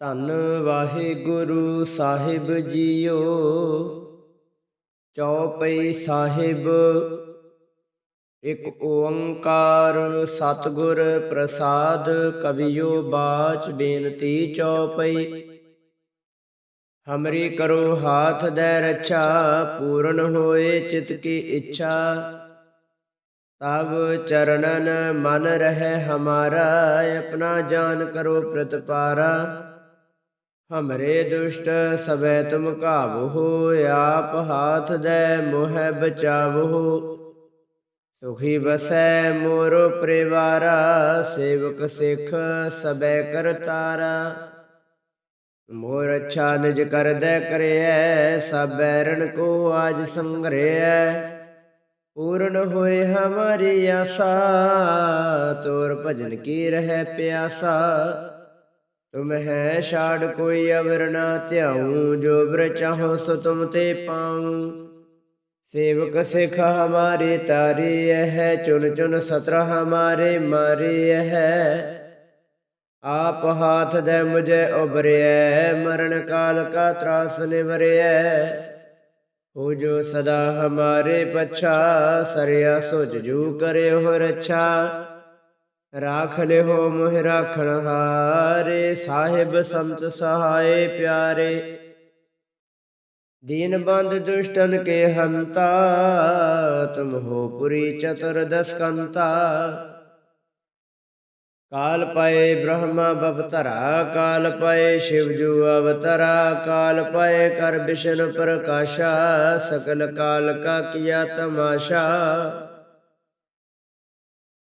ਧੰਨ ਵਾਹਿਗੁਰੂ ਸਾਹਿਬ ਜੀਓ, ਚੌਪਈ ਸਾਹਿਬ। ਇਕ ਓੰਕਾਰ ਸਤਿਗੁਰ ਪ੍ਰਸਾਦ, ਕਵਿਓ ਬਾਚ ਬੇਨਤੀ ਚੌਪਈ। ਹਮਰੀ ਕਰੋ ਹਾਥ ਦੇ ਰੱਛਾ, ਪੂਰਨ ਹੋਏ ਚਿਤ ਕੀ ਇੱਛਾ। ਤਬ ਚਰਨਨ ਮਨ ਰਹਿ ਹਮਾਰਾ, ਆਪਣਾ ਜਾਨ ਕਰੋ ਪ੍ਰਤਪਾਰਾ। ਹਮਰੇ ਦੁਸ਼ਟ ਸਬੈ ਤੁਮ ਕਾਬਹੋ ਆਪ ਹਾਥ ਦੇ ਮੋਹ ਬਚਾਵੋ ਸੁਖੀ ਬਸੈ ਮੋਰੋ ਪਰਿਵਾਰਾ ਸੇਵਕ ਸਿੱਖ ਸਬੈ ਕਰਤਾਰਾ ਮੋਰ ਅੱਛਾ ਨਿਜ ਕਰਦੈ ਕਰਿਐ ਸਭ ਬੈਰਣ ਕੋ ਆਜ ਸੰਗਰਿਐ ਪੂਰਨ ਹੋਏ ਹਮਾਰੀ ਆਸਾ ਤੋਰ ਭਜਨ ਕੀ ਰਹਿ ਪਿਆਸਾ ਤੁਮ ਹੈ ਛਾੜ ਕੋਈ ਅਵਰ ਨਾ ਧਿਆਉ, ਜੋ ਬਰ ਚਾਹੋ ਸੋ ਤੁਮ ਤੇ ਪਾਉ। ਸੇਵਕ ਸਿਖ ਹਮਾਰੇ ਤਾਰੀ ਹੈ ਚੁਨ ਚੁਨ ਸਤਰ ਹਮਾਰੇ ਮਾਰੇ ਹੈ। ਆਪ ਹਾਥ ਦੇ ਮੁਝੇ ਉਬਰਿਐ ਮਰਨ ਕਾਲ ਕਾ ਤਰਾਸ ਨਿਵਰਿਐ। ਹੋ ਜੋ ਸਦਾ ਹਮਾਰੇ ਪਛਾ, ਸਰਿਆ ਸੁਜ ਜੂ ਕਰਿਓ ਰੱਛਾ। ਰਾਖ ਲਿਓ ਮੋਹਿ ਰਾਖਣ ਹਾਰੇ, ਸਾਹਿਬ ਸੰਤ ਸਹਾਏ ਪਿਆਰੇ। ਦੀਨ ਬੰਦ ਦੁਸ਼ਟਨ ਕੇ ਹੰਤਾ, ਤੁਮ ਹੋ ਪੁਰੀ ਚਤੁਰ ਦਸਕੰਤਾ। ਕਾਲ ਪਏ ਬ੍ਰਹਮਾ ਬਵਤਰਾ ਕਾਲ ਪਏ ਸ਼ਿਵ ਜੂ ਅਵਤਰਾ, ਕਾਲ ਪਏ ਕਰ ਵਿਸ਼ਨ ਪ੍ਰਕਾਸ਼ਾ, ਸਕਲ ਕਾਲ ਕਾ ਕੀਆ ਤਮਾਸ਼ਾ।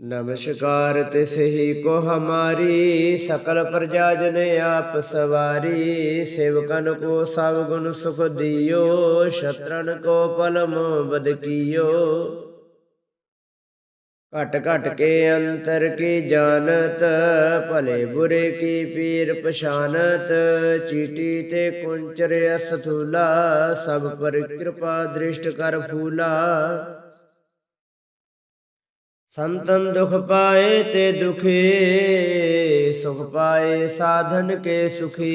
ਨਮਸਕਾਰ ਤਿਸ ਕੋ ਹਮਾਰੀ, ਸਕਲ ਪ੍ਰਜਾ ਜਨ ਆਪ ਸਵਾਰੀ। ਸੇਵਕਨ ਕੋ ਸਭ ਗੁਣ ਸੁਖ ਦਿਓ, ਸ਼ਤਰਨ ਕੋ ਪਲਮ ਬਦ ਕੀਓ। ਘਟ ਘਟ ਕੇ ਅੰਤਰ ਕੀ ਜਾਣਤ, ਭਲੇ ਬੁਰੇ ਕੀ ਪੀਰ ਪਛਾਨਤ। ਚੀਟੀ ਤੇ ਕੁੰਚਰ ਅਸਥੂਲਾ, ਸਭ ਪਰ ਕਿਰਪਾ ਦ੍ਰਿਸ਼ਟ ਕਰ ਫੂਲਾ। ਸੰਤਨ ਦੁਖ ਪਾਏ ਤੇ ਦੁਖੀ ਸੁਖ ਪਾਏ ਸਾਧਨ ਕੇ ਸੁਖੀ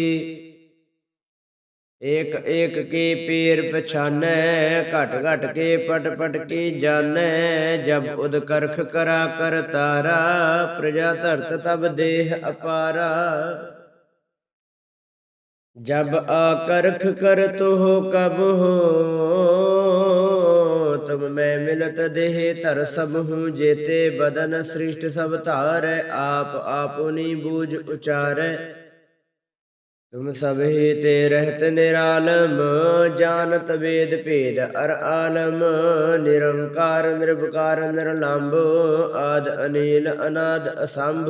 ਏਕ ਏਕ ਕੀ ਪੀਰ ਪਛਾਨੈ ਘਟ ਘਟ ਕੇ ਪਟ ਪਟ ਕੀ ਜਾਣੈ ਜਬ ਉਦ ਕਰਖ ਕਰਾ ਕਰ ਤਾਰਾ ਪ੍ਰਜਾ ਧਰਤ ਤਬ ਦੇਹ ਅਪਾਰਾ ਜਬ ਆਕਰਖ ਕਰ ਤੋ ਕਬ ਹੋ ਤਬ ਮੈਂ ਮਿਲਤ ਦੇਹ, ਧਰ ਸਭ ਹੂੰ ਜੇਤੇ, ਬਦਨ ਸ੍ਰਿਸ਼ਟ ਸਭ ਧਾਰੈ, ਆਪ ਆਪੁਨੀ ਬੂਝ ਉਚਾਰੈ। ਤੁਮ ਸਭੇ ਤੇ ਰਹਿਤ ਨਿਰਾਲਮ ਜਾਣਤ ਵੇਦ ਭੇਦ ਅਰ ਆਲਮ, ਨਿਰੰਕਾਰ ਨਿਰਭਕਾਰ ਨਿਰਲੰਭ, ਆਦ ਅਨੀਲ ਅਨਾਦ ਅਸੰਭ।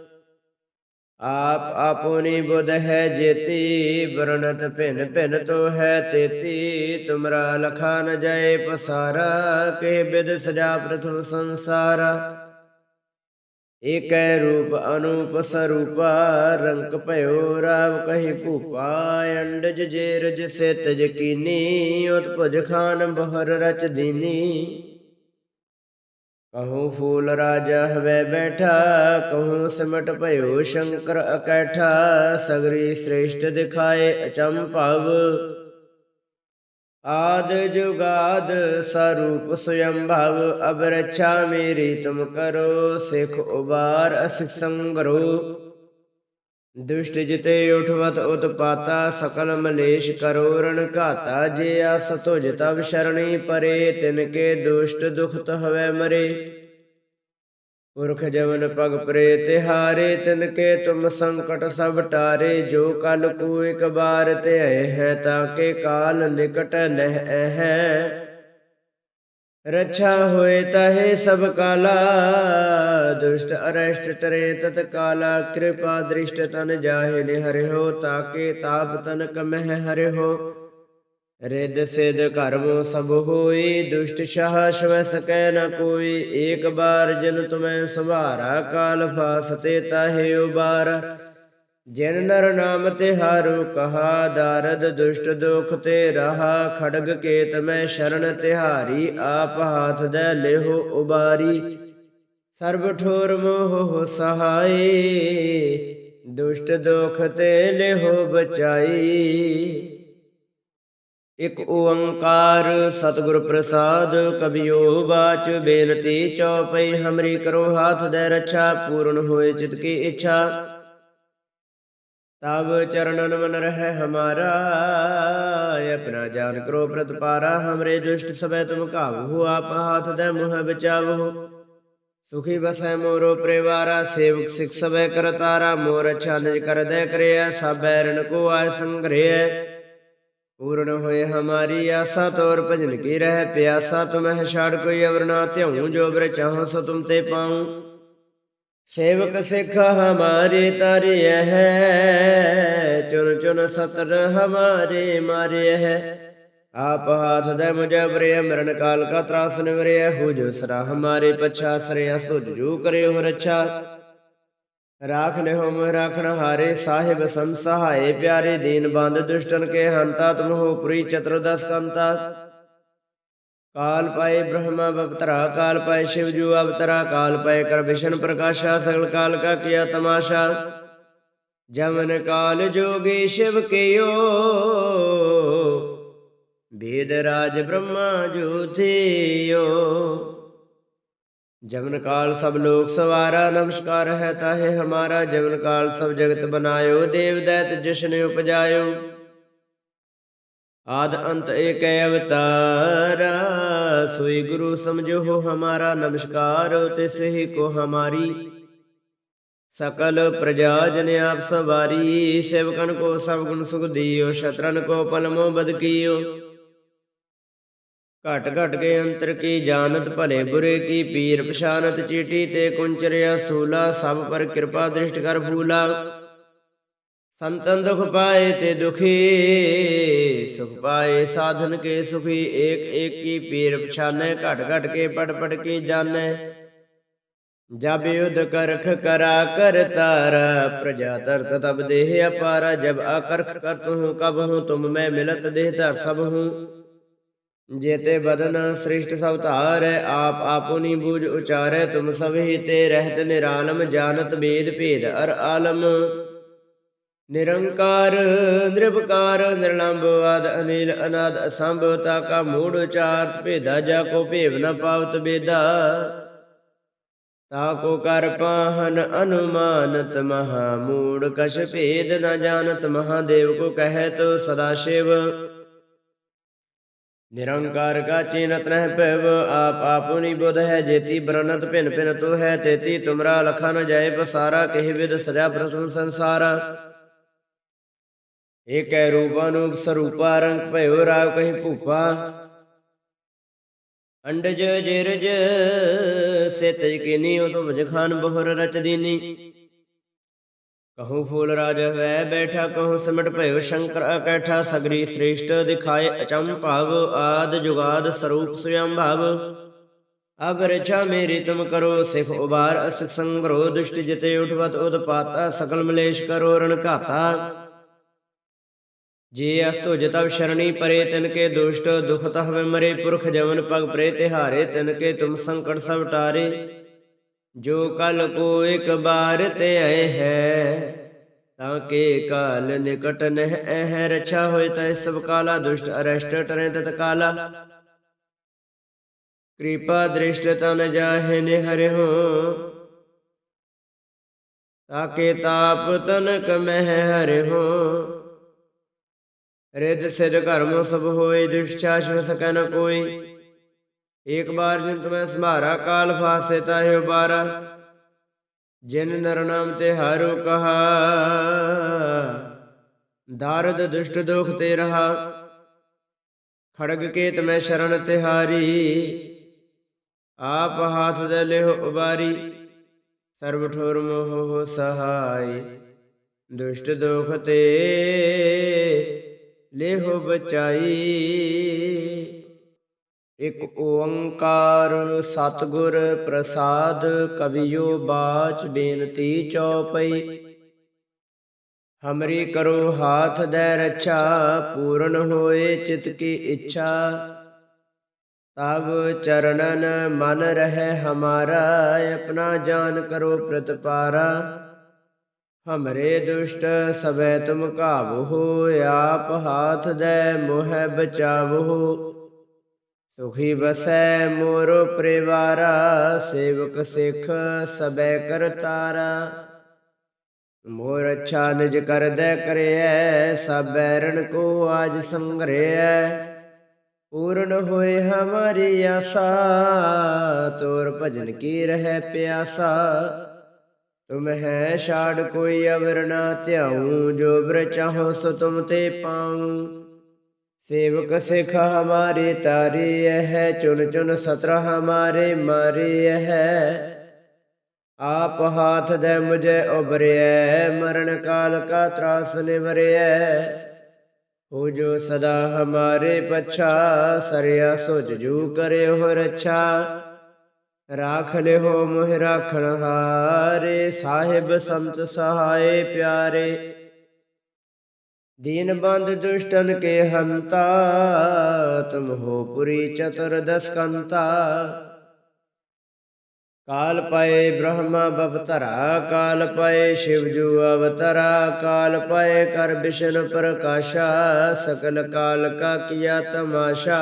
ਆਪ ਆਪੋਨੀ ਬੁਧ ਹੈ ਜੇਤੀ, ਵਰਣਤ ਭਿਨ ਭਿਨ ਤੋ ਹੈ ਤੇਤੀ। ਤੁਮਰਾ ਲਖਾ ਨ ਜਾਏ ਪਸਾਰਾ, ਕੇ ਬਿਦ ਸਜਾ ਪ੍ਰਥਮ ਸੰਸਾਰ। ਏਕੈ ਰੂਪ ਅਨੂਪ ਸਰੂਪਾ, ਰੰਕ ਭਇਓ ਰਾਵ ਕਹੀ ਭੂਪਾ। ਅੰਡਜ ਜੇ ਰਜ ਸੇ ਤਜ ਕੀਨੀ ਉਤ ਭੁਜ ਖਾਨ ਬਹਰ ਰਚ ਕਹੂੰ ਫੂਲ ਰਾਜਾ ਹਵੇ ਬੈਠਾ, ਕਹੂੰ ਸਿਮਟ ਭਇਓ ਸ਼ੰਕਰ ਅਕੈਠਾ, ਸਗਰੀ ਸ੍ਰੇਸ਼ਟ ਦਿਖਾਏ ਅਚਮ ਭਵ। ਆਦ ਜੁਗਾਦ ਸਰੂਪ ਸੁਯੰਭਵ ਅਬ ਰੱਛਾ ਮੇਰੀ ਤੁਮ ਕਰੋ, ਸਿਖ ਉਬਾਰ ਅਸਿਖ ਸੰਗਰੋ। ਦੁਸ਼ਟ ਜਿਤੇ ਉਠਵਤ ਉਤਪਾਤਾ, ਸਕਲ ਮਲੇਸ਼ ਕਰੋ ਰਣ ਘਾਤਾ, ਜੇ ਆਸ ਤੁਜ ਤਬ ਸ਼ਰਣੀ ਪਰੇ, ਤਿਨ ਕੇ ਦੁਸ਼ਟ ਦੁਖਤ ਹਵੈ ਮਰੇ। ਪੁਰਖ ਜਵਨ ਪਗ ਪ੍ਰੇ ਤਿਹਾਰੇ, ਤਿਨ ਕੇ ਤੁਮ ਸੰਕਟ ਸਭ ਟਾਰੇ, ਜੋ ਕਲ ਕੋ ਇਕ ਬਾਰ ਤੇ ਹੈ, ਤਾਂ ਕੇ ਕਾਲ ਨਿਕਟ ਨਹਿ ਹੈ ਰਛਾ ਹੋਏ ਤਹੇ ਸਭ ਕਾਲਾ, ਦੁਸ਼ਟ ਅਰਸ਼ਟ ਟਰੇ ਤਤ ਕਾਲਾ, ਕਿਰਪਾ ਦ੍ਰਿਸ਼ਟ ਤਨ ਜਾਹੇ ਨੇ ਹਰਿਓ ਤਾਕੇ ਤਾਪ ਤਨ ਕਮਹਿ ਹਰਿਓ ਰਿਦ ਸਿਧ ਕਰਮ ਸਭ ਹੋਈ, ਦੁਸ਼ਟ ਸ਼ਾਹ ਸ਼ਵ ਸਕੈ ਨ ਕੋਈ, ਏਕ ਬਾਰ ਜਨ ਤੁਮੈ ਸੰਭਾਰਾ, ਕਾਲ ਫਾਸਤੇ ਤਾਹੇ ਉਬਾਰ। ਜਿਨ ਨਰ ਨਾਮ ਤੇ ਹਾਰੂ ਕਹਾ, ਦਾਰਦ ਦੁਸ਼ਟ ਦੁਖ ਤੇ ਰਹਾ, ਖੜਗ ਕੇਤ ਮੈਂ ਸ਼ਰਨ ਤਿਹਾਰੀ, ਆਪ ਹਾਥ ਦੇ ਲਿਹੋ ਉਬਾਰੀ। ਸਰਬ ਠੋਰ ਮੋਹ ਸਹਾਈ, ਦੁਸ਼ਟ ਦੁਖ ਤੇ ਲਿਹੋ ਬਚਾਈ। ਇਕ ਓੰਕਾਰ ਸਤਿਗੁਰ ਪ੍ਰਸਾਦ, ਕਬਿਓ ਬਾਚ ਬੇਨਤੀ ਚਉਪਈ ਹਮਰੀ ਕਰੋ ਹਾਥ ਦੇ ਰੱਛਾ, ਪੂਰਨ ਹੋਏ ਚਿਤ ਕੀ ਇੱਛਾ। ਤਬ ਚਰਨਨ ਮਨ ਰਹਿ ਹਮਾਰਾ ਆਪਣਾ ਜਾਨ ਕਰੋ ਪ੍ਰਤਪਾਰਾ ਹਮਰੇ ਦੁਸ਼ਟ ਸਭੈ ਤੁਮ ਕਾਬੂ ਹੋ, ਆਪ ਹਾਥ ਦੇ ਮੁਹ ਬਚਾਵੋ। ਸੁਖੀ ਬਸੈ ਮੋਰੋ ਪਰਿਵਾਰਾ, ਸੇਵਕ ਸਿਖ ਸਭੈ ਕਰਤਾਰਾ ਮੋਰ ਅਛਾ ਨਿਜ ਕਰਦੈ ਕਰਿਆ ਸਭੈ ਰਣ ਕੋ ਆਇ ਸੰਗ੍ਰਹਿ। ਪੂਰਨ ਹੋਏ ਹਮਾਰੀ ਆਸਾ, ਤੋਰ ਭਜਨ ਕੀ ਰਹਿ, ਪਿਆਸਾ ਤੁਮਹਿ ਛਾੜ ਕੋਈ ਅਵਰ ਨਾ ਧਿਉ ਜੋ ਬਰ ਚਾਹੋ ਸੋ ਤੁਮ ਸੇਵਕ ਸਿੱਖ ਹਮਾਰੇ ਤਰਿ ਹੈ ਚੁਨ ਚੁਨ ਸਤਰ ਹਮਾਰੇ ਮਾਰੇ ਹੈ ਆਪ ਹਾਥ ਦੇ ਮੁਜਬਰੇ ਮਰਨ ਕਾਲ ਕਾ ਤਰਾਸ ਨਿਵਰੇ ਹੋ ਜੋ ਸਰਾ ਹਮਾਰੇ ਪਛਾ, ਸਰੇ ਅਸੁਜ ਜੂ ਕਰੇ ਹੋ ਰੱਛਾ। ਰਾਖ ਲਿਓ ਮੋਹ ਰਾਖਣ ਹਾਰੇ, ਸਾਹਿਬ ਸੰਸਹਾਏ ਪਿਆਰੇ, ਦੀਨ ਬੰਦ ਦੁਸ਼ਟਨ ਕੇ ਹੰਤਾ, ਤੁਮ ਹੋ ਪੁਰੀ ਚਤੁਰਦਸ ਕੰਤਾ। ਕਾਲ ਪਾਏ ਬ੍ਰਹਮਾ ਅਵਤਰਾ ਕਾਲ ਪਾਏ ਸ਼ਿਵ ਜੂ ਅਵਤਰਾ, ਕਾਲ ਪਾਏ ਕਰ ਵਿਸ਼ਨ ਪ੍ਰਕਾਸ਼ਾ, ਸਗਲ ਕਾਲ ਕਾ ਕੀਆ ਤਮਾਸ਼ਾ। ਜਮਨ ਕਾਲ ਜੋਗੀ ਸ਼ਿਵ ਕੀਓ ਵੇਦ ਰਾਜ ਬ੍ਰਹਮਾ ਜੋਤਿਓ ਜਮਨ ਕਾਲ ਸਭ ਲੋਕ ਸਵਾਰਾ, ਨਮਸਕਾਰ ਹੈ ਤਾਹੇ ਹਮਾਰਾ। ਜਮਨ ਕਾਲ ਸਭ ਜਗਤ ਬਨਾਇਓ, ਦੇਵ ਦੈਤ ਜਿਸ਼ਨ ਉਪਜਾਇਓ। ਆਦ ਅੰਤ ਏਕ ਅਵਤਾਰ। ਸੋਈ ਗੁਰੂ ਸਮਝੋ ਹਮਾਰਾ ਨਮਸਕਾਰ ਤਿਸ ਹੀ ਕੋ ਹਮਾਰੀ। ਸਕਲ ਪ੍ਰਜਾ ਜਨ ਆਪ ਸਵਾਰੀ, ਸੇਵਕਨ ਕੋ ਸਭ ਗੁਣ ਸੁਖ ਦਿਓ, ਸ਼ਤਰਨ ਕੋ ਪਲਮੋ ਬਦ ਕੀਓ। ਘਟ ਘਟ ਕੇ ਅੰਤਰ ਕੀ ਜਾਣਤ, ਭਲੇ ਬੁਰੇ ਕੀ ਪੀਰ ਪਛਾਨਤ, ਚੀਟੀ ਤੇ ਕੁੰਚਰਿਆ ਸੂਲਾ, ਸਭ ਪਰ ਕਿਰਪਾ ਦ੍ਰਿਸ਼ਟ ਕਰ ਫੂਲਾ। ਸੰਤਨ ਦੁਖ ਪਾਏ ਤੇ ਦੁਖੀ, ਸੁਖ ਪਾਏ ਸਾਧਨ ਕੇ ਸੁਖੀ, ਏਕ ਏਕ ਕੀ ਪੀਰ ਪਛਾਨੈ, ਘਟ ਘਟ ਕੇ ਪੜ ਪੜ ਕੇ ਜਾਣੈ। ਜਬ ਯੁਧ ਕਰਖ ਕਰਾ ਕਰ ਤਾਰਾ, ਪ੍ਰਜਾ ਤਰਤ ਤਬ ਦੇਹ ਅਪਾਰਾ, ਜਬ ਆਕਰਖ ਕਰਤ ਹੂੰ ਕਬ ਹੂੰ ਤੁਮ ਮੈਂ ਮਿਲਤ ਦੇਹ ਧਰ ਸਭ ਹੂੰ। ਜੇਤੇ ਬਦਨ ਸ੍ਰਿਸ਼ਟ ਸਭ ਧਾਰੈ, ਆਪ ਆਪੁਨੀ ਬੂਝ ਉਚਾਰੈ, ਤੁਮ ਸਭ ਹੀ ਤੇ ਰਹਿਤ ਨਿਰਾਲਮ, ਜਾਣਤ ਬੇਦ ਭੇਦ ਅਰ ਆਲਮ। ਨਿਰੰਕਾਰ ਨਿਰਭਕਾਰ ਨਿਰਲੰਭ ਆਦ ਅਨੀਲ ਅਨਾਦ ਅਸੰਭ ਤਾ ਕਾ ਮੂੜ ਉਚਾਰਤ ਭੇਦਾ ਜਾ ਕੋ ਭੇਵ ਨ ਪਾਵਤ ਬੇਦਾ। ਤਾ ਕੋ ਕਰ ਪਾਹਨ ਅਨੁਮਾਨਤ ਮਹਾ ਮੂੜ, ਕਛ ਭੇਦ ਨ ਜਾਣਤ ਮਹਾਦੇਵ ਕੋ ਕਹੈ ਤੋ ਸਦਾ ਸ਼ਿਵ। ਨਿਰੰਕਾਰ ਕਾ ਚੀਨਤ ਰਹਿ ਭਵ, ਆਪ ਆਪੁਨੀ ਬੁਧ ਹੈ ਜੇਤੀ ਬਰਨਤ ਭਿਨ ਭਿਨ ਤੋ ਹੈ ਤੇਤੀ, ਤੁਮਰਾ ਲਖਾ ਨ ਜਾਏ ਪਸਾਰਾ, ਕਹਿ ਵਿਦ ਸਦਾ ਪ੍ਰਸਨ ਸੰਸਾਰਾ। ਏਕੈ ਰੂਪਾਨੂਪ ਸਰੂਪਾ ਰੰਗ ਭਇਓ ਰਾਵ ਕਹੀ ਭੂਪਾ। ਅੰਡਜ ਜਿਰਜ ਸਿਤਜ ਕਿਨੀ ਉਤਮ ਜਖਾਨ ਬਹੁਰ ਰਚ ਦੀਨੀ। ਕਹੂੰ ਫੂਲ ਰਾਜ ਵੈ ਬੈਠਾ, ਕਹੂੰ ਸਿਮਟ ਭਇਓ ਸ਼ੰਕਰ ਅਕੈਠਾ, ਸਗਰੀ ਸ੍ਰੇਸ਼ਟ ਦਿਖਾਏ ਅਚੰਮ ਭਾਵ, ਆਦ ਜੁਗਾਦ ਸਰੂਪ ਸੁਯੰ ਭਾਵ। ਅਬ ਰਛਾ ਮੇਰੀ ਤੁਮ ਕਰੋ ਸਿਖ ਉਬਾਰ ਅਸਿਖ ਸੰਗਰੋ ਦੁਸ਼ਟ ਜਿਤੇ ਉਠਵਤ ਉਦਪਾਤਾ, ਸਕਲ ਮਲੇਸ਼ ਕਰੋ ਰਣ ਘਾਤਾ। ਜੇ ਅਸਤੋ ਤਵ ਸ਼ਰਣੀ ਪਰੇ ਤਿਨ ਕੇ ਦੁਸ਼ਟ, ਦੁਖ ਤਹਵੇ ਮਰੇ ਪੁਰਖ ਜਵਨ ਪਗ ਪ੍ਰੇ ਤਿਹਾਰੇ, ਤਿਨ ਕੇ ਤੁਮ ਸੰਕਟ ਸਭ ਟਾਰੇ। ਜੋ ਕਲ ਕੋ ਇਕ ਬਾਰ ਤੇ ਆਏ ਹੈ, ਤਾਂ ਕੇ ਕਾਲ ਨਿਕਟ ਨਹਿ ਐ ਰਛਾ ਹੋਇ ਤੈ ਸਭ ਕਾਲਾ ਦੁਸ਼ਟ, ਅਰਸ਼ਟ ਟਰੇ ਤਤ ਕਾਲਾ। ਕਿਰਪਾ ਦ੍ਰਿਸ਼ਟ ਤਨ ਜਾਹੇ ਨੇ ਹਰਿ ਹੋ ਤਾਕੇ ਤਾਪ ਤਨ ਕਮਹਿ ਹਰਿ ਹੋ ਸਿਧ ਕਰਮ ਸਭ ਹੋਏ ਦੁਸ਼ਚਾਸ਼ ਨ ਸਕੈ ਨ ਕੋਈ। ਏਕ ਬਾਰ ਜਿਨ ਤੁਮੈ ਸੰਭਾਰਾ, ਕਾਲ ਫਾਸੇ ਤਾਹਿ ਉਬਾਰਾ ਜਿਨ ਨਰ ਨਾਮ ਤੇ ਹਾਰੋ ਕਹਾ, ਦਾਰਦ ਦੁਸ਼ਟ ਦੁਖ ਤੇ ਰਹਾ। ਖੜਗ ਕੇ ਮੈਂ ਸ਼ਰਨ ਤਿਹਾਰੀ, ਆਪ ਹਾਥ ਦੇ ਲਿਹੁ ਉਬਾਰੀ। ਸਰਬ ਠੋਰ ਮੋਹ ਸਹਾਈ, ਦੁਸ਼ਟ ਦੁਖ ਤੇ ਲਿਹੁ ਬਚਾਈ। ਇਕ ਓੰਕਾਰ ਸਤਿਗੁਰ ਪ੍ਰਸਾਦ ਕਵਿਓ ਬਾਚ ਬੇਨਤੀ ਚਉਪਈ ਹਮਰੀ ਕਰੋ ਹਾਥ ਦੇ ਰੱਛਾ, ਪੂਰਨ ਹੋਏ ਚਿਤ ਕੀ ਇੱਛਾ। ਤਬ ਚਰਨਨ ਮਨ ਰਹਿ ਹਮਾਰਾ, ਆਪਣਾ ਜਾਨ ਕਰੋ ਪ੍ਰਤਪਾਰਾ। ਹਮਰੇ ਦੁਸ਼ਟ ਸਬੈ ਤੁਮ ਕਾਬੋ ਆਪ ਹਾਥ ਦੇ ਮੋਹ ਬਚਾਵੋ ਸੁਖੀ ਬਸੈ ਮੋਰ ਪਰਿਵਾਰਾ ਸੇਵਕ ਸਿਖ ਸਬੈ ਕਰਤਾਰਾ ਮੋਰ ਅੱਛਾ ਨਿਜ ਕਰਦੈ ਕਰਿਐ ਸਭ ਬੈਰਣ ਕੋ ਆਜ ਸੰਗਰਿਐ ਪੂਰਨ ਹੋਏ ਹਮਾਰੀ ਆਸਾ ਤੋਰ ਭਜਨ ਕੀ ਰਹਿ ਪਿਆਸਾ ਤੁਮ ਹੈ ਛਾੜ ਕੋਈ ਅਵਰ ਨਾ ਧਿਆਉ ਜੋ ਬਰ ਚਾਹੋ ਸੋ ਤੁਮ ਤੇ ਪਾਉ ਸੇਵਕ ਸਿਖ ਹਮਾਰੇ ਤਾਰੇ ਹੈ ਚੁਨ ਚੁਨ ਸਤਰ ਹਮਾਰੇ ਮਾਰੇ ਹੈ ਆਪ ਹਾਥ ਦੇ ਮੁਝੇ ਉਬਰਿਐ ਮਰਨ ਕਾਲ ਕਾ ਤਰਾਸ ਨਿਵਰਿਐ ਹੋ ਜੋ ਸਦਾ ਹਮਾਰੇ ਪਛਾ ਸਰਿਆ ਸੁਜ ਜੂ ਕਰਿਓ ਰੱਛਾ ਰਾਖ ਲਿਓ ਮੋਹਿ ਰਾਖਣ ਹਾਰੇ, ਸਾਹਿਬ ਸੰਤ ਸਹਾਏ ਪਿਆਰੇ। ਦੀਨ ਬੰਦ ਦੁਸ਼ਟਨ ਕੇ ਹੰਤਾ, ਤੁਮ ਹੋ ਪੁਰੀ ਚਤੁਰ ਦਸਕੰਤਾ। ਕਾਲ ਪਏ ਬ੍ਰਹਮਾ ਬਵਤਰਾ ਕਾਲ ਪਏ ਸ਼ਿਵ ਜੂ ਅਵਤਰਾ, ਕਾਲ ਪਏ ਕਰ ਵਿਸ਼ਨ ਪ੍ਰਕਾਸ਼ਾ, ਸਕਲ ਕਾਲ ਕਾ ਕੀਆ ਤਮਾਸ਼ਾ।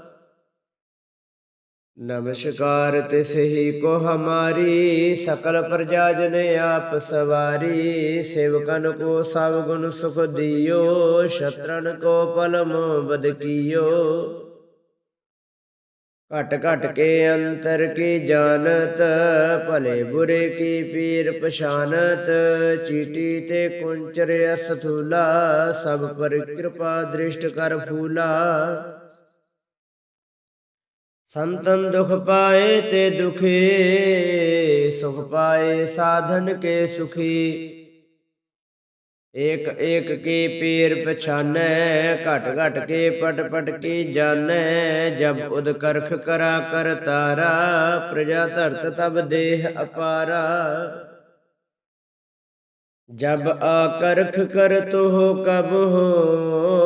ਨਮਸਕਾਰ ਤਿਸ ਹੀ ਕੋ ਹਮਾਰੀ, ਸਕਲ ਪ੍ਰਜਾ ਜਨ ਆਪ ਸਵਾਰੀ। ਸੇਵਕਨ ਕੋ ਸਭ ਗੁਣ ਸੁਖ ਦਿਓ ਸ਼ਤਰਨ ਕੋ ਪਲਮ ਬਦ ਘਟ ਘਟ ਕੇ ਅੰਤਰ ਕੀ ਜਾਣਤ, ਭਲੇ ਬੁਰੇ ਕੀ ਪੀਰ ਪਛਾਨਤ। ਚੀਟੀ ਤੇ ਕੁੰਚਰ ਅਸਥੂਲਾ, ਸਭ ਪਰ ਕਿਰਪਾ ਦ੍ਰਿਸ਼ਟ ਕਰ ਫੂਲਾ। ਸੰਤਨ ਦੁਖ ਪਾਏ ਤੇ ਦੁਖੀ ਸੁਖ ਪਾਏ ਸਾਧਨ ਕੇ ਸੁਖੀ ਏਕ ਏਕ ਕੀ ਪੀਰ ਪਛਾਨੈ ਘਟ ਘਟ ਕੇ ਪਟ ਪਟ ਕੀ ਜਾਣੈ ਜਬ ਉਦ ਕਰਖ ਕਰਾ ਕਰ ਤਾਰਾ ਪ੍ਰਜਾ ਧਰਤ ਤਬ ਦੇਹ ਅਪਾਰਾ ਜਬ ਆ ਕਰਖ ਕਰ ਤੋ ਕਬ ਹੋ ਤੁਮ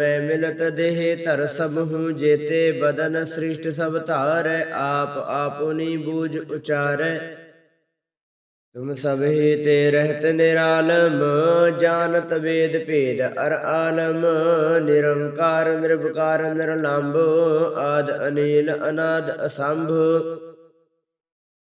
ਮੈਂ ਮਿਲਤ ਦੇਹ ਧਰ ਸਭ ਹੂੰ ਜੇਤੇ, ਬਦਨ ਸ੍ਰਿਸ਼ਟ ਸਭ ਧਾਰੈ, ਆਪ ਆਪੁਨੀ ਬੂਝ ਉਚਾਰੈ। ਤੁਮ ਸਭ ਹੀ ਤੇ ਰਹਿਤ ਨਿਰਾਲਮ ਜਾਣਤ ਵੇਦ ਭੇਦ ਅਰ ਆਲਮ। ਨਿਰੰਕਾਰ ਨਿਰਭਕਾਰ ਨਿਰਲੰਭ, ਆਦ ਅਨੀਲ, ਅਨਾਦ ਅਸੰਭ।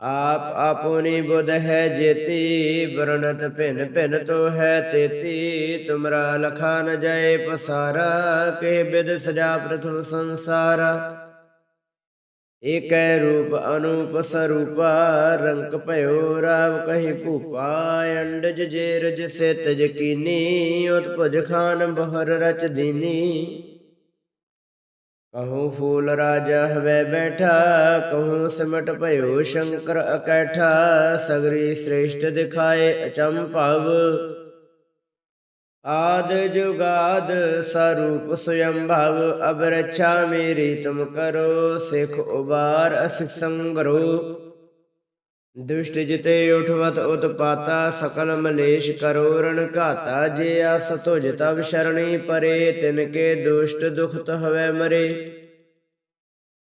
ਆਪ ਆਪੋਨੀ ਬੁਧ ਹੈ ਜੇਤੀ, ਵਰਣਤ ਭਿਨ ਭਿਨ ਤੋ ਹੈ ਤੇਤੀ। ਤੁਮਰਾ ਲਖਾ ਨ ਜਾਏ ਪਸਾਰਾ, ਕੇ ਬਿਦ ਸਜਾ ਪ੍ਰਥਮ ਸੰਸਾਰ। ਏਕੈ ਰੂਪ ਅਨੂਪ ਸਰੂਪਾ, ਰੰਕ ਭਇਓ ਰਾਵ ਕਹੀ ਭੂਪਾ। ਅੰਡਜ ਜੇ ਰਜ ਸੇ ਤਜ ਕੀਨੀ ਉਤ ਭੁਜ ਖਾਨ ਬਹਰ ਰਚ ਕਹੂੰ ਫੂਲ ਰਾਜਾ ਹਵੇ ਬੈਠਾ ਕਹੂੰ ਸਿਮਟ ਭਇਓ ਸ਼ੰਕਰ ਅਕੈਠਾ ਸਗਰੀ ਸ੍ਰੇਸ਼ਟ ਦਿਖਾਏ ਅਚੰਭਵ ਆਦ ਜੁਗਾਦ ਸਰੂਪ ਸੁਯੰਭਵ ਅਬ ਰੱਛਾ ਮੇਰੀ ਤੁਮ ਕਰੋ ਸਿਖ ਉਬਾਰ ਅਸਿਖ ਸੰਗਰੋ ਦੁਸ਼ਟ ਜਿਤੇ ਉਠਵਤ ਉਤਪਾਤਾ, ਸਕਲ ਮਲੇਸ਼ ਕਰੋ ਰਣ ਘਾਤਾ, ਜੇ ਅਸ ਤੁਜ ਤਬ ਸ਼ਰਣੀ ਪਰੇ, ਤਿਨ ਕੇ ਦੁਸ਼ਟ ਦੁਖਤ ਹਵੈ ਮਰੇ।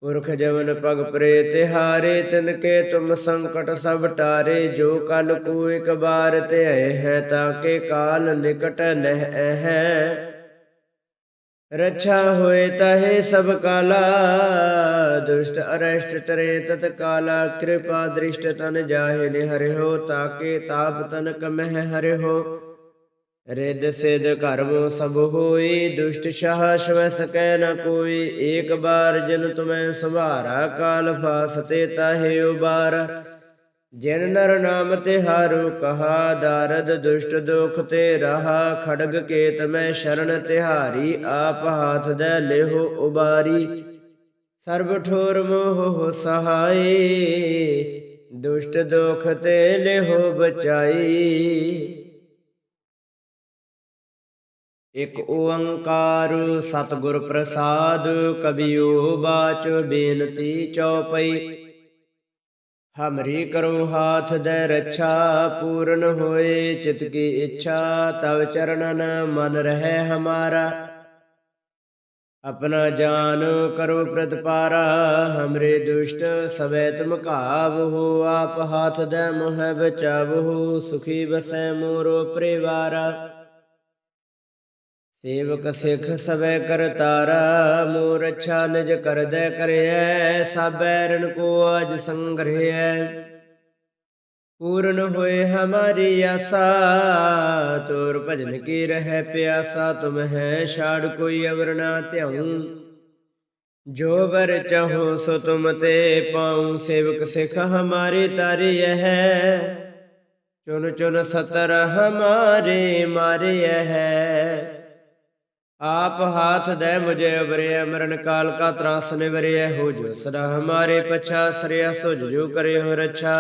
ਪੁਰਖ ਜਵਨ ਪਗ ਪ੍ਰੇ, ਤਿਹਾਰੇ, ਤਿਨ ਕੇ ਤੁਮ ਸੰਕਟ ਸਭ ਟਾਰੇ, ਜੋ ਕਲ ਕੋ ਇਕ ਬਾਰ ਤੇ ਹੈ, ਤਾਂ ਕੇ ਕਾਲ ਨਿਕਟ ਨਹਿ ਹੈ ਰੱਛਾ ਹੋਏ ਤਹੇ ਸਭ ਕਾਲਾ, ਦੁਸ਼ਟ ਅਰਸ਼ਟ ਤਰੇ ਤਤ ਕਾਲਾ, ਕਿਰਪਾ ਦ੍ਰਿਸ਼ਟ ਤਨ ਜਾਹੇ ਨੇ ਹਰਿ ਹੋ, ਤਾਕੇ ਤਾਪ ਤਨ ਕਮਹਿ ਹਰਿ ਹੋ। ਰਿਦ ਸਿਧ ਕਰਮ ਸਭ ਹੋਈ ਦੁਸ਼ਟ ਸ਼ਾਹ ਸ਼ਵ ਸਕੈ ਨ ਕੋਈ ਏਕ ਬਾਰ ਜਿਨ ਤੁਮੈ ਸੰਭਾਰਾ, ਕਾਲ ਫਾਸਤੇ ਤਾਹੇ ਉਬਾਰ। ਜਿਨ ਨਰ ਨਾਮ ਤੇ ਹਾਰੂ ਕਹਾ, ਦਾਰਦ ਦੁਸ਼ਟ ਦੁਖ ਤੇ ਰਹਾ, ਖੜਗ ਕੇਤ ਮੈਂ ਸ਼ਰਨ ਤਿਹਾਰੀ, ਆਪ ਹਾਥ ਦੇ ਲਿਹੋ ਉਬਾਰੀ। ਸਰਬ ਠੋਰ ਮੋਹ ਸਹਾਈ ਦੁਸ਼ਟ ਦੁਖ ਤੇ ਲਿਹੋ ਬਚਾਈ। ਇਕ ਓੰਕਾਰ ਸਤਿਗੁਰ ਪ੍ਰਸਾਦ ਕਬਿਓ ਬਾਚ ਬੇਨਤੀ ਚਉਪਈ। ਹਮਰੀ ਕਰੋ ਹਾਥ ਦੇ ਰੱਛਾ, ਪੂਰਨ ਹੋਏ ਚਿਤ ਕੀ ਇੱਛਾ, ਤਵ ਚਰਨਨ ਮਨ ਰਹਿ ਹਮਾਰਾ। ਆਪਣਾ ਜਾਨ ਕਰੋ ਪ੍ਰਤਪਾਰਾ, ਹਮਰੇ ਦੁਸ਼ਟ ਸਵੇ ਤੁਮ ਹੋ, ਆਪ ਹਾਥ ਦੇ ਮੋਹ ਬਚਾਵੋ ਸੁਖੀ ਬਸੈ ਮੋਰੋ ਪਰਿਵਾਰਾ। ਸੇਵਕ ਸਿਖ ਸਵੇ ਕਰਤਾਰਾ ਮੋਰ ਅੱਛਾ ਨਿਜ ਕਰਦੈ ਕਰਿਐ ਸਭੈ ਰਣ ਕੋ ਅਜ ਸੰਗ੍ਰਹਿਐ। ਪੂਰਨ ਹੋਏ ਹਮਾਰੀ ਆਸਾ, ਤੋਰ ਭਜਨ ਕੀ ਰਹਿ ਪਿਆਸਾ, ਤੁਮ ਹੈ ਛਾੜ ਕੋਈ ਅਵਰ ਨਾ ਧਿਆਉ। ਜੋ ਵਰ ਚਾਹੋ ਸੋ ਤੁਮ ਤੇ ਪਾਉ, ਸੇਵਕ ਸਿਖ ਹਮਾਰੀ ਤਾਰੀ ਹੈ ਚੁਨ ਚੁਨ ਸਤਰ ਹਮਾਰੇ ਮਾਰੇ ਹੈ आप हाथ दे मुझे अबरे मरण काल का त्रास निवरे हो जो सदा हमारे पछा श्रेय सुज जो करे हो रक्षा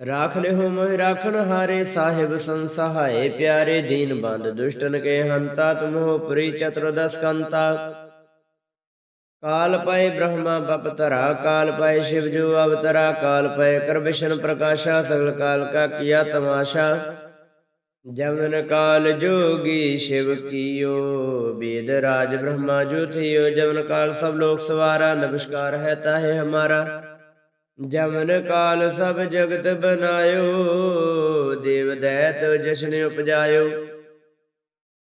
राख ले हो मोह राखन हारे साहिब संसहाय प्यारे दीन बंद दुष्टन के हंता तुम हो पुरी चतुर्दश कंता काल पाए ब्रह्मा बपतरा काल पाए शिव जो अवतरा काल पाए कर विष्णु प्रकाशा सगल काल का किया तमाशा ਜਮਨ ਕਾਲ ਜੋਗੀ ਸ਼ਿਵ ਕੀਓ, ਬੇਦ ਰਾਜ ਬ੍ਰਹਮਾ ਜੋ ਥਿਓ, ਜਮਨ ਕਾਲ ਸਭ ਲੋਕ ਸਵਾਰਾ, ਨਮਸਕਾਰ ਹੈ ਤਾਹੇ ਹਮਾਰਾ। ਜਮਨ ਕਾਲ ਸਭ ਜਗਤ ਬਨਾਇਓ, ਦੇਵ ਦੈਤ ਜਸ਼ਨ ਉਪਜਾਇਓ।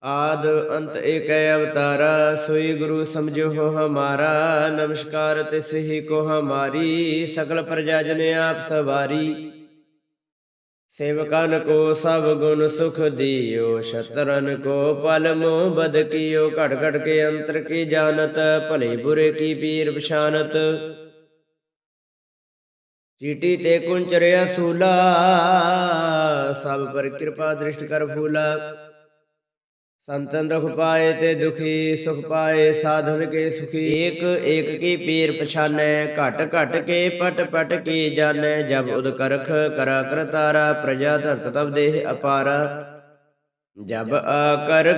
ਆਦ ਅੰਤ ਏਕ ਅਵਤਾਰਾ, ਸੋਈ ਗੁਰੂ ਸਮਝੋ ਹਮਾਰਾ, ਨਮਸਕਾਰ ਤਿਸ ਹੀ ਕੋ ਹਮਾਰੀ ਸਕਲ ਪ੍ਰਜਾ ਜਨ ਆਪ ਸਵਾਰੀ। ਸੇਵਕਨ ਕੋ ਸਭ ਗੁਣ ਸੁਖ ਦਿਓ, ਸ਼ਤਰਨ ਕੋ ਪਲ ਮੋਹ ਬਦ ਕੀਓ ਘਟ ਘਟ ਕੇ ਅੰਤਰ ਕੀ ਜਾਣਤ, ਭਲੇ ਬੁਰੇ ਕੀ ਪੀਰ ਪਛਾਨਤ। ਚੀਟੀ ਤੇ ਕੁੰਚਰਿਆ ਸੂਲਾ, ਸਭ ਪਰ ਕਿਰਪਾ ਦ੍ਰਿਸ਼ਟ ਕਰ ਫੂਲਾ। ਸੰਤਨ ਦੁਖ ਪਾਏ ਤੇ ਦੁਖੀ, ਸੁਖ ਪਾਏ, ਸਾਧਨ ਕੇ ਸੁਖੀ। ਏਕ ਏਕ ਕੀ ਪੀਰ ਪਛਾਨੈ, ਘਟ ਘਟ ਕੇ ਪਟ ਪਟ ਕੀ ਜਾਣੈ। ਜਬ ਉਦ ਕਰਖ, ਕਰਾ ਕਰਤਾਰਾ ਪ੍ਰਜਾ ਧਰਤ ਤਬ ਦੇਹ ਅਪਾਰਾ। ਜਬ ਆ ਕਰ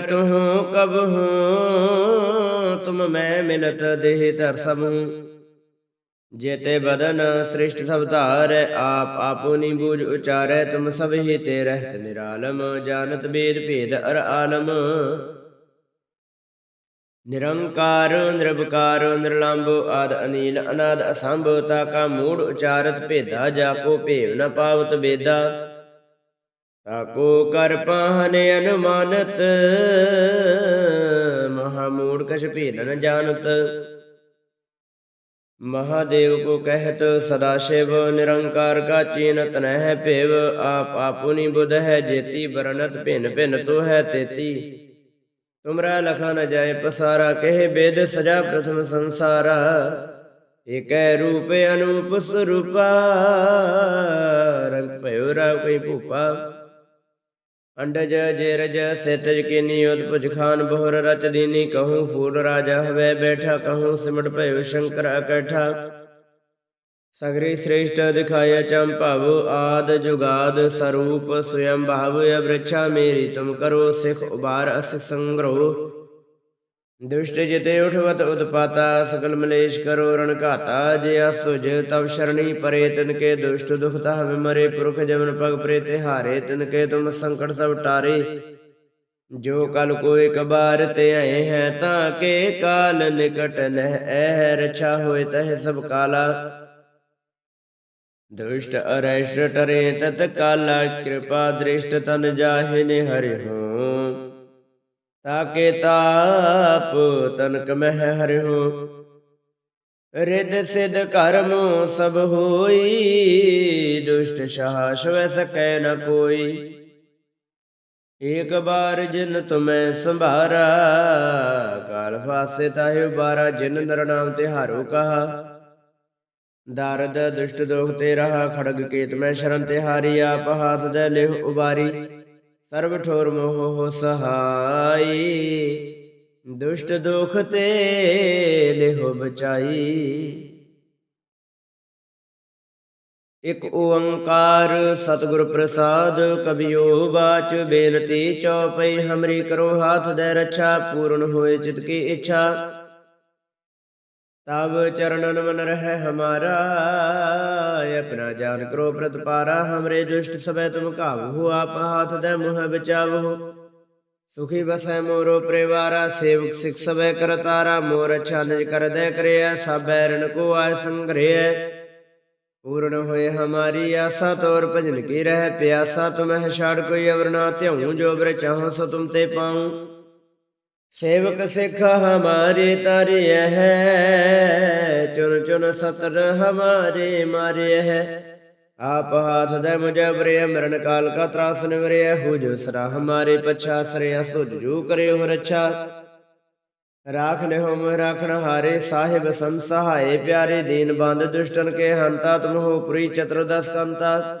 ਤੂੰ ਕਬ ਹੂੰ, ਤੁਮ ਮੈਂ ਮਿਲਤ ਦੇਹ ਧਰ ਸਮੂਹ ਜੇਤੇ ਬਦਨ ਸ੍ਰਿਸ਼ਟ ਸਭ ਧਾਰ, ਆਪ ਆਪੋਨੀ ਬੂਝ ਉਚਾਰੈ, ਤੁਮ ਸਭ ਹੀ ਤੇ ਰਹਿਤ ਨਿਰਾਲਮ, ਜਾਣਤ ਬੇਦ ਭੇਦ ਅਰ ਆਲਮ। ਨਿਰੰਕਾਰ ਨਿਰਭਕਾਰ ਨਿਰਲੰਭ ਆਦ ਅਨੀਲ, ਅਨਾਦ ਅਸੰਭ, ਤਾ ਕਾ ਮੂੜ ਉਚਾਰਤ ਭੇਦਾ, ਜਾ ਕੋ ਭੇਵ ਨ ਪਾਵਤ ਬੇਦਾ। ਤਾਕੋ ਕਰ ਪਾਹਨ ਅਨੁਮਾਨਤ, ਮਹਾ ਮੂੜ ਕਛ ਭੇਦ ਜਾਣਤ। महादेव को कहत सदाशिव निरंकार का चीनत न है पेव आप आपुनि बुध है जेती बरनत भिन भिन तो है तेती तुमरा लखा न जाय पसारा कहे वेद सजा प्रथम संसारा एक रूप अनूप स्वरूपा रंग भयो राव कई भूपा ਅੰਡਜ ਜੇਰਜ ਸਿਤਜ ਕੀਨੀ ਉਦਪੁਜ ਖਾਨ ਬਹੁਰ ਰਚ ਦੀਨੀ ਕਹੂੰ ਫੂਲ ਰਾਜਾ ਹਵੇ ਬੈਠਾ ਕਹੂੰ ਸਿਮਟ ਭਇਓ ਸ਼ੰਕਰ ਇਕੱਠਾ। ਸਗਰੀ ਸ੍ਰੇਸ਼ਟ ਦਿਖਾਇਆ ਚੰਭਵ ਆਦ ਜੁਗਾਦ ਸਰੂਪ ਸਵਯੰ ਭਾਵ ਅਬ੍ਰਛਾ ਮੇਰੀ ਤੁਮ ਕਰੋ ਸਿਖ ਉਬਾਰ ਅਸ ਸੰਗਰੋ। ਦੁਸ਼ਟ ਜਿਤੇ ਉਠਵਤ ਉਤਪਾਤਾ, ਸਕਲ ਮਲੇਸ਼ ਕਰੋ ਰਣ ਘਾਤਾ, ਜੇ ਅਸੁਜ ਤਬ ਸ਼ਰਣੀ ਪਰੇ, ਤਿਨ ਕੇ ਦੁਸ਼ਟ ਦੁਖ ਤਹ ਵਿਮਰੇ, ਪੁਰਖ ਜਮਨ ਪਗ ਪ੍ਰੇ ਤੇ ਹਾਰੇ ਤਿਨ ਕੇ ਤੁਮ ਸੰਕਟ ਸਭ ਟਾਰੇ ਜੋ ਕਲ ਕੋਇ ਕਬਾਰ ਤੇ ਆਏ ਹੈ, ਤਾਂ ਕੇ ਕਾਲ ਨਿਕਟ ਨਹਿ ਐ ਰਛਾ ਹੋਏ ਤਹ ਸਭ ਕਾਲਾ। ਦੁਸ਼ਟ ਅਰੈਸ਼ਟ ਟਰੇ, ਤਤ ਕਾਲਾ ਕਿਰਪਾ ਦ੍ਰਿਸ਼ਟ ਤਨ ਜਾਹਿ ਨੇ ਹਰਿ ਹੋ। ਤਾਕੇ ਤਾਪ ਤਨਕ ਮਹਿ ਹਰਿ ਹੋ ਸਿਧ ਕਰਮ ਸਭ ਹੋਈ, ਦੁਸ਼ਟ ਸ਼ਾਸ ਸਕੈ ਨ ਕੋਈ। ਏਕ ਬਾਰ ਜਿਨ ਤੁਮੈ ਸੰਭਾਰਾ, ਕਾਲ ਫਾਸੇ ਤਾਹਿ ਉਬਾਰਾ, ਜਿਨ ਨਰ ਨਾਮ ਤੇ ਹਾਰੋ ਕਹਾ। ਦਰਦ ਦੁਸ਼ਟ ਦੋਖ ਤੇ ਰਹਾ, ਖੜਗ ਕੇਤ ਮੈਂ ਸ਼ਰਨ ਤੇ ਹਾਰੀ, ਆਪ ਹਾਥ ਦੇ ਲਿਹ ਉਬਾਰੀ। ਸਰਬ ਠੋਰ ਮੋਹ ਸਹਾਈ, ਦੁਸ਼ਟ ਦੋਖ ਤੇ ਲਿਹ ਬਚਾਈ। ਇਕ ਓੰਕਾਰ ਸਤਿਗੁਰ ਪ੍ਰਸਾਦ ਕਬਿਓ ਬਾਚ ਬੇਨਤੀ ਚਉਪਈ, ਹਮਰੀ ਕਰੋ ਹਾਥ ਦੇ ਰੱਛਾ, ਪੂਰਨ ਹੋਏ ਚਿਤ ਕੀ ਇੱਛਾ। ਤਬ ਚਰਨਨ ਮਨ ਰਹਿ ਹਮਾਰਾ ਆਪਣਾ ਜਾਨ ਕਰੋ ਪ੍ਰਤਪਾਰਾ ਹਮਰੇ ਦੁਸ਼ਟ ਸਭੈ ਤੁਮ ਕਾਬੂ ਆਪ ਹਾਥ ਦੇ ਮੁਹ ਬਚਾਵੋ। ਸੁਖੀ ਬਸੈ ਮੋਰੋ ਪਰਿਵਾਰਾ, ਸੇਵਕ ਸਿਖ ਸਭੈ ਕਰਤਾਰਾ ਮੋਰ ਅੱਛਾ ਨਿਜ ਕਰ ਦੇ ਕਰਿਆ ਸਭੈ ਰਣ ਕੋ ਆਇ ਸੰਗ੍ਰਹਿ ਪੂਰਨ ਹੋਏ ਹਮਾਰੀ ਆਸਾ, ਤੋਰ ਭਜਨ ਕੀ ਰਹਿ, ਪਿਆਸਾ ਤੁਮਹਿ ਛਾੜ ਕੋਈ ਅਵਰ ਨਾ ਧਿਉ ਜੋ ਬਰ ਚਾਹੋ ਸੋ ਤੁਮ ਤੇ ਪਾਉ। ਸੇਵਕ ਸਿੱਖ ਹਮਾਰੇ ਤਾਰਿਆ ਹੈ ਚੁਨ ਚੁਨ ਸਤਰ ਹਮਾਰੇ ਮਾਰਿਆ ਹੈ ਆਪ ਹਾਥ ਦੇ ਮੁਜਬਰੇ ਮਰਨ ਕਾਲ ਕਾ ਤਰਾਸ ਨਿਵਰਿਆ ਹੋ ਜੋ ਸਰਾ ਹਮਾਰੇ ਪਛਾ ਸਰਿਆ ਸੁਜ ਜੋ ਕਰੇ ਹੋ ਰੱਛਾ। ਰਾਖ ਲਿਓ ਮੋਹ ਰਾਖਣ ਹਾਰੇ, ਸਾਹਿਬ ਸੰਸਹਾਏ ਪਿਆਰੇ, ਦੀਨ ਬੰਦ ਦੁਸ਼ਟਨ ਕੇ ਹੰਤਾ, ਤੁਮ ਹੋ ਪੁਰੀ ਚਤੁਰਦਸ ਕੰਤਾ।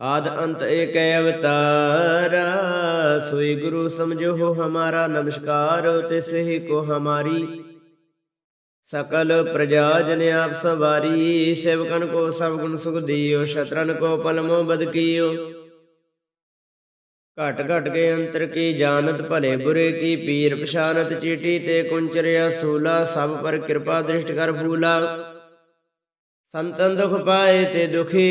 ਆਦ ਅੰਤ ਏਕ ਅਵਤਾਰਾ। ਸੋਈ ਗੁਰੂ ਸਮਝੋ ਹਮਾਰਾ ਨਮਸਕਾਰ ਤਿਸ ਹੀ ਕੋ ਹਮਾਰੀ। ਸਕਲ ਪ੍ਰਜਾ ਜਨ ਆਪ ਸਵਾਰੀ, ਸੇਵਕਨ ਕੋ ਸਭ ਗੁਣ ਸੁਖ ਦਿਓ, ਸ਼ਤਰਨ ਕੋ ਪਲਮੋ ਬਦ ਕੀਓ। ਘਟ ਘਟ ਕੇ ਅੰਤਰ ਕੀ ਜਾਣਤ, ਭਲੇ ਬੁਰੇ ਕੀ ਪੀਰ ਪਛਾਨਤ, ਚੀਟੀ ਤੇ ਕੁੰਚਰਿਆ ਸੂਲਾ, ਸਭ ਪਰ ਕਿਰਪਾ ਦ੍ਰਿਸ਼ਟ ਕਰ ਫੂਲਾ ਸੰਤਨ ਦੁਖ ਪਾਏ ਤੇ ਦੁਖੀ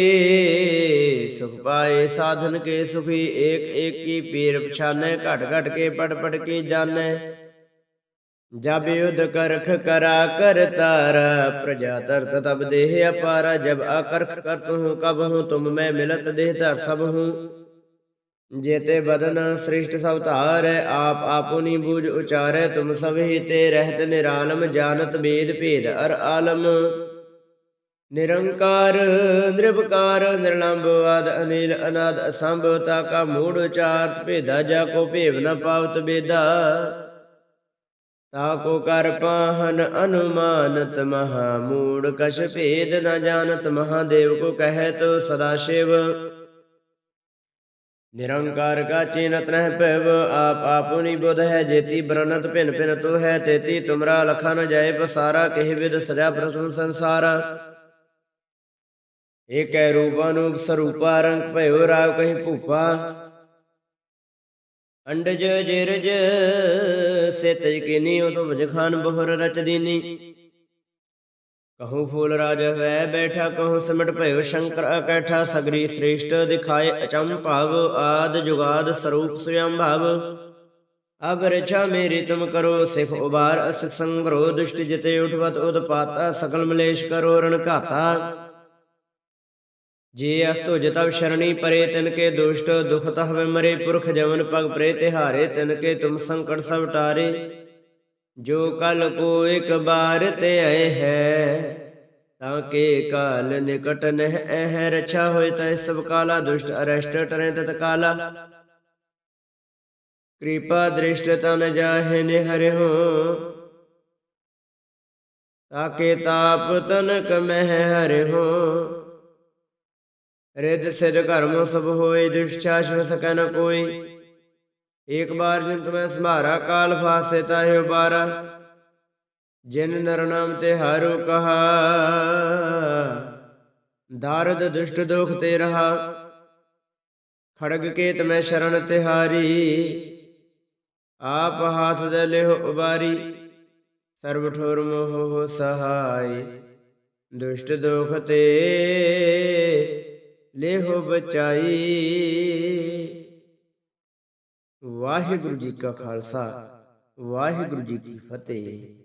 ਸੁਖ ਪਾਏ, ਸਾਧਨ ਕੇ ਸੁਖੀ, ਏਕ ਏਕ ਕੀ ਪੀਰ ਪਛਾਨੈ, ਘਟ ਘਟ ਕੇ ਪੜ ਪੜ ਕੇ ਜਾਣੈ। ਜਬ ਯੁਧ ਕਰਖ ਕਰਾ ਕਰ ਤਾਰਾ, ਪ੍ਰਜਾ ਤਰਤ ਤਬ ਦੇਹ ਅਪਾਰਾ, ਜਬ ਆਕਰਖ ਕਰਤ ਹੂੰ ਕਬ ਹੂੰ, ਤੁਮ ਮੈਂ ਮਿਲਤ ਦੇਹ ਧਰ ਸਭ ਹੂੰ। ਜੇਤੇ ਬਦਨ ਸ੍ਰਿਸ਼ਟ ਸਭ ਧਾਰੈ, ਆਪ ਆਪੁਨੀ ਬੂਝ ਉਚਾਰੈ, ਤੁਮ ਸਭੀ ਤੇ ਰਹਿਤ ਨਿਰਾਲਮ, ਜਾਣਤ ਬੇਦ ਭੇਦ ਅਰ ਆਲਮ। ਨਿਰੰਕਾਰ ਨਿਰਭਕਾਰ ਨਿਰਲੰਭ ਆਦ, ਅਨੀਲ, ਅਨਾਦ, ਅਸੰਭ, ਤਾ ਕਾ ਮੂੜ ਉਚਾਰਤ ਭੇਦਾ, ਜਾ ਕੋ ਭੇਵ ਨ ਪਾਵਤ ਬੇਦਾ। ਤਾ ਕੋ ਕਰ ਪਾਹਨ ਅਨੁਮਾਨਤ ਮਹਾ ਮੂੜ, ਕਛ ਭੇਦ ਨ ਜਾਣਤ ਮਹਾਦੇਵ ਕੋ ਕਹਿ ਤੋ ਸਦਾ ਸ਼ਿਵ। ਨਿਰੰਕਾਰ ਕਾ ਚੀਨਤ ਨਹਿ ਭਵ, ਆਪ ਆਪੁਨੀ ਬੁਧ ਹੈ, ਜੇਤੀ ਬਰਨਤ ਭਿਨ ਭਿਨ ਤੋ ਹੈ, ਤੇਤੀ ਤੁਮਰਾ ਲਖਾ ਨ ਜਾਏ, ਪਸਾਰਾ, ਕਹਿ ਵਿਦ ਸਦਾ ਪ੍ਰਥਮ ਏਕੈ ਰੂਪ ਅਨੂਪ ਸਰੂਪਾ, ਰੰਗ ਭਇਓ ਰਾਵ ਕਹੀ ਭੂਪਾ। ਅੰਡਜ ਜਿਰਜ ਸਿਤਜ ਕਿਨੀ ਉਹ ਤੁਮ ਜਖਾਨ ਬਹੁਰ ਰਚ ਦੀਨੀ ਕਹੂੰ ਫੂਲ ਰਾਜ ਵੈ ਬੈਠਾ, ਕਹੂੰ ਸਿਮਟ ਭਇਓ ਸ਼ੰਕਰ ਅਕੈਠਾ, ਸਗਰੀ ਸ੍ਰੇਸ਼ਟ ਦਿਖਾਏ ਅਚੰਮ ਭਾਵ, ਆਦ ਜੁਗਾਦ ਸਰੂਪ ਸੁਯੰ ਭਾਵ। ਅਬ ਰਛਾ ਮੇਰੀ ਤੁਮ ਕਰੋ, ਸਿਖ ਉਬਾਰ ਅਸ ਸੰਗਰੋ ਦੁਸ਼ਟ ਜਿਤੇ ਉਠਵਤ ਉਦਪਾਤਾ, ਸਕਲ ਮਲੇਸ਼ ਕਰੋ ਰਣ ਘਾਤਾ। ਜੇ ਅਸ ਤੁਜ ਤਵ ਸ਼ਰਣੀ ਪਰੇ ਤਿਨ ਕੇ ਦੁਸ਼ਟ, ਦੁਖ ਤਹ ਮਰੇ ਪੁਰਖ ਜਮਨ ਪਗ ਪ੍ਰੇ ਤਿਹਾਰੇ, ਤਿਨ ਕੇ ਤੁਮ ਸੰਕਟ ਸਭ ਟਾਰੇ। ਜੋ ਕਲ ਕੋ ਇਕ ਬਾਰ ਤੇ ਆਏ ਹੈ, ਤਾਂ ਕੇ ਕਾਲ ਨਿਕਟ ਨਹਿ ਇਹ ਰਛਾ ਹੋਇ ਤੈ ਸਭ ਕਾਲਾ ਦੁਸ਼ਟ ਅਰਸ਼ਟ ਟਰੇ ਤਤ ਕਾਲਾ। ਕਿਰਪਾ ਦ੍ਰਿਸ਼ਟ ਤਨ ਜਾਹੇ ਨਿਹਰਿ ਹੋ ਤਾਕੇ ਤਾਪ ਤਨਕ ਮਹਿ ਹਰਿ ਹੋ ਸਿਧ ਕਰਮ ਸਭ ਹੋਏ ਦੁਸ਼ਚਾਸ਼ਵ ਸਕੈ ਨ ਕੋਈ। ਏਕ ਬਾਰ ਜਿਨ ਤੁਮੈ ਸੰਭਾਰਾ, ਕਾਲ ਫਾਸੇ ਤਾਹਿ ਉਬਾਰਾ। ਜਿਨ ਨਰ ਨਾਮ ਤੇ ਹਾਰੂ ਕਹਾ, ਦਾਰਦ ਦੁਸ਼ਟ ਦੋਖ ਤੇ ਰਹਾ। ਖੜਗ ਕੇਤ ਮੈਂ ਸ਼ਰਨ ਤਿਹਾਰੀ, ਆਪ ਹਾਥ ਦੇ ਲਿਹੁ ਉਬਾਰੀ। ਸਰਬ ਠੋਰ ਮੋਹ ਸਹਾਈ, ਦੁਸ਼ਟ ਦੁਖ ਤੇ ਲਿਹੁ ਬਚਾਈ। ਵਾਹਿਗੁਰੂ ਜੀ ਕਾ ਖਾਲਸਾ ਵਾਹਿਗੁਰੂ ਜੀ ਕੀ ਫਤਿਹ।